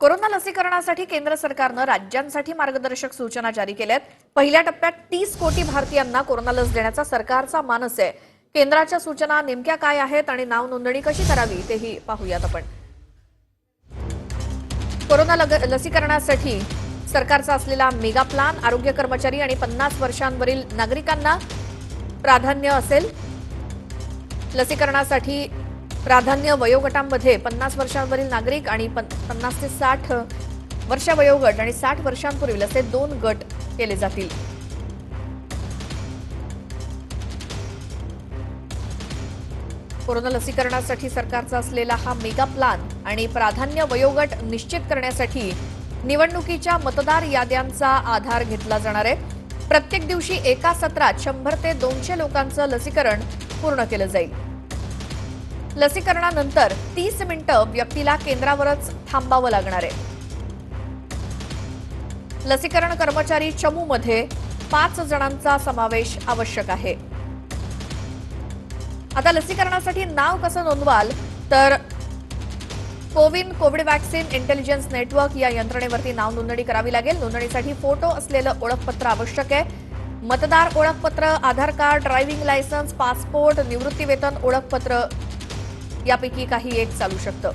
Corona लसीकरणासाठी केंद्र सरकारनं राज्यांसाठी मार्गदर्शक सूचना जारी केल्या आहेत पहिल्या टप्प्यात तीस कोटी भारतीयांना कोरोना लस देण्याचा सरकारचा मानस आहे. केंद्राच्या सूचना नेमक्या काय आहेत आणि नाव नोंदणी कशी करावी तेही पाहूयात आपण. कोरोना लग- लसीकरणासाठी सरकारचा असलेला मेगा प्लान आरोग्य कर्मचारी आणि पन्नास वर्षांवरील नागरिकांना प्राधान्य असेल. लसीकरणासाठी प्राधान्य वयोगटांमध्ये पन्नास वर्षांवरील नागरिक आणि पन्नास ते साठ वर्ष वयोगट आणि साठ वर्षांपूर्वी असे दोन गट केले जातील. कोरोना लसीकरणासाठी सरकारचा असलेला हा मेगा प्लान आणि प्राधान्य वयोगट निश्चित करण्यासाठी निवडणुकीच्या मतदार याद्यांचा आधार घेतला जाणार आहे. प्रत्येक दिवशी एका सत्रात शंभर ते दोनशे लोकांचं लसीकरण पूर्ण केलं जाईल. लसीकरणानंतर तीस मिनिटं व्यक्तीला केंद्रावरच थांबावं लागणार आहे. लसीकरण कर्मचारी चमूमध्ये पाच जणांचा समावेश आवश्यक आहे. आता लसीकरणासाठी नाव कसं नोंदवाल? तर CoWIN Covid vaccine intelligence network या यंत्रणेवरती नाव नोंदणी करावी लागेल. नोंदणीसाठी फोटो असलेलं ओळखपत्र आवश्यक आहे. मतदार ओळखपत्र Aadhaar card driving licence passport निवृत्तीवेतन ओळखपत्र यापैकी काही एक चालू शकतं.